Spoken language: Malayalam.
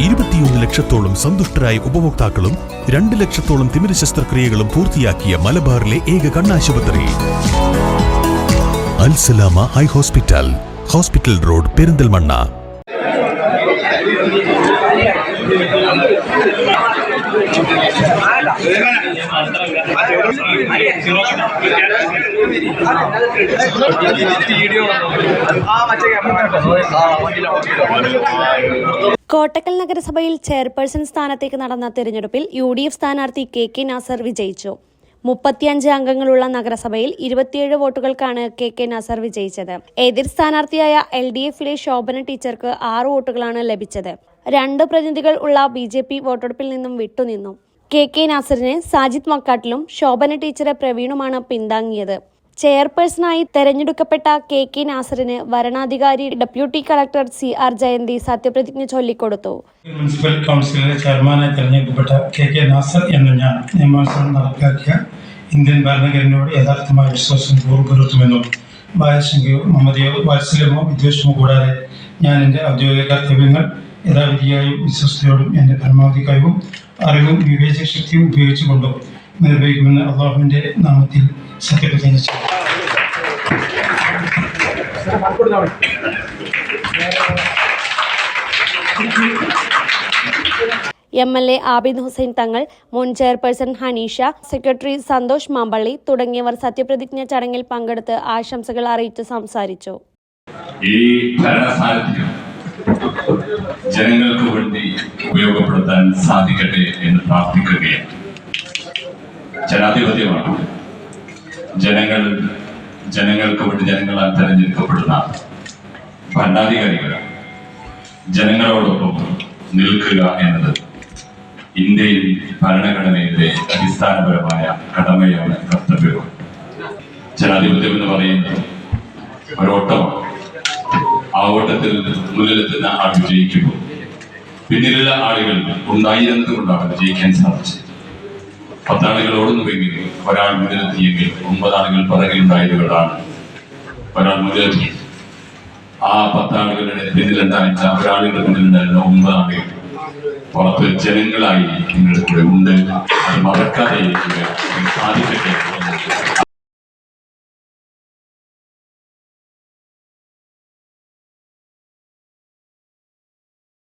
ഇരുപത്തിയൊന്ന് ലക്ഷത്തോളം സന്തുഷ്ടരായ ഉപഭോക്താക്കളും രണ്ട് ലക്ഷത്തോളം തിമിര ശസ്ത്രക്രിയകളും പൂർത്തിയാക്കിയ മലബാറിലെ ഏക കണ്ണാശുപത്രി Alsalama eye hospital hospital road Perinthalmanna Kottakkal നഗരസഭയിൽ ചെയർപേഴ്സൺ സ്ഥാനത്തേക്ക് നടന്ന തെരഞ്ഞെടുപ്പിൽ യു ഡി എഫ് സ്ഥാനാർത്ഥി കെ കെ നാസർ വിജയിച്ചു. മുപ്പത്തിയഞ്ച് അംഗങ്ങളുള്ള നഗരസഭയിൽ ഇരുപത്തിയേഴ് വോട്ടുകൾക്കാണ് കെ കെ നാസർ വിജയിച്ചത്. എതിർ സ്ഥാനാർത്ഥിയായ എൽ ഡി എഫിലെ ശോഭന ടീച്ചർക്ക് ആറ് വോട്ടുകളാണ് ലഭിച്ചത്. രണ്ട് പ്രതിനിധികൾ ഉള്ള ബി ജെ പി വോട്ടെടുപ്പിൽ നിന്നും വിട്ടുനിന്നു. കെ കെ നാസറിനെ സാജിദ് മക്കാട്ടിലും ശോഭന ടീച്ചറെ പ്രവീണുമാണ് പിന്താങ്ങിയത്. ചെയർപേഴ്സണായി തെരഞ്ഞെടുക്കപ്പെട്ട കെ കെ നാസറിന് വരണാധികാരി deputy collector C R Jayanthi സത്യപ്രതിജ്ഞ ചൊല്ലിക്കൊടുത്തു. മുനിസിപ്പൽ കൗൺസിലിലെ ചെയർമാനായി തെരഞ്ഞെടുക്കപ്പെട്ട കെ കെ നാസർ എന്ന ഞാൻ നിയമാനുസരണം നടപ്പിലാക്കിയ ഇന്ത്യൻ ഭരണഘടനയോട് യഥാർത്ഥമായ വിശ്വാസം പൂർവപ്പെടുത്തുമെന്നും ഭയശങ്കയോ മമതയോ വാത്സല്യമോ വിദ്വേഷമോ കൂടാതെ ഞാൻ എന്റെ ഔദ്യോഗിക കർത്തവ്യങ്ങൾ യഥാവിധിയായും വിശ്വസ്തയോടും എന്റെ പരമാവധി കഴിവും അറിവും വിവേചശക്തിയും ഉപയോഗിച്ചുകൊണ്ടും നിർവഹിക്കുമെന്ന് അള്ളാഹുവിന്റെ നാമത്തിൽ സത്യപ്രതിജ്ഞ ചെയ്തു M L A Abid Hussain Thangal മുൻ ചെയർപേഴ്സൺ ഹനീഷ സെക്രട്ടറി സന്തോഷ് മാമ്പള്ളി തുടങ്ങിയവർ സത്യപ്രതിജ്ഞ ചടങ്ങിൽ പങ്കെടുത്ത് ആശംസകൾ അറിയിച്ച് സംസാരിച്ചു. ഈ ഭരണസാരഥ്യം ജനങ്ങൾക്ക് വേണ്ടി ഉപയോഗപ്പെടുത്താൻ സാധിക്കട്ടെ എന്ന് പ്രാർത്ഥിക്കുകയാണ്. ജനാധിപത്യമാണ്. ജനങ്ങൾ ജനങ്ങൾക്ക് വേണ്ടി ജനങ്ങളാൽ തെരഞ്ഞെടുക്കപ്പെടുന്ന ഭരണാധികാരികൾ ജനങ്ങളോടൊപ്പം നിൽക്കുക എന്നത് ഇന്ത്യയിൽ ഭരണഘടനയുടെ അടിസ്ഥാനപരമായ കടമയാണ് കർത്തവ്യമാണ് ജനാധിപത്യം എന്ന് പറയുന്നത് ഒരോട്ടമാണ്. ആ ഓട്ടത്തിൽ മുന്നിലെത്തുന്ന ആൾ വിജയിക്കുമ്പോൾ പിന്നിലുള്ള ആളുകൾ ഉണ്ടായിരുന്നത് കൊണ്ടാണ് വിജയിക്കാൻ സാധിച്ചത്. പത്താളുകൾ ഓടുന്നുവെങ്കിൽ ഒരാൾ മുതലെത്തിയെങ്കിൽ ഒമ്പതാളുകൾ പിറകിലുണ്ടായതുകൊണ്ടാണ് ഒരാൾ മുതലെത്തി ആ പത്താളുകളുടെ പിന്നിലുണ്ടായിരുന്ന ഒരാളുകളുടെ പിന്നിലുണ്ടായിരുന്ന ഒമ്പതാളുകൾ പുറത്ത് ജനങ്ങളായി നിങ്ങളുടെ കൂടെ ഉണ്ട്. അത് മറക്കാതെ സാധിക്കട്ടെ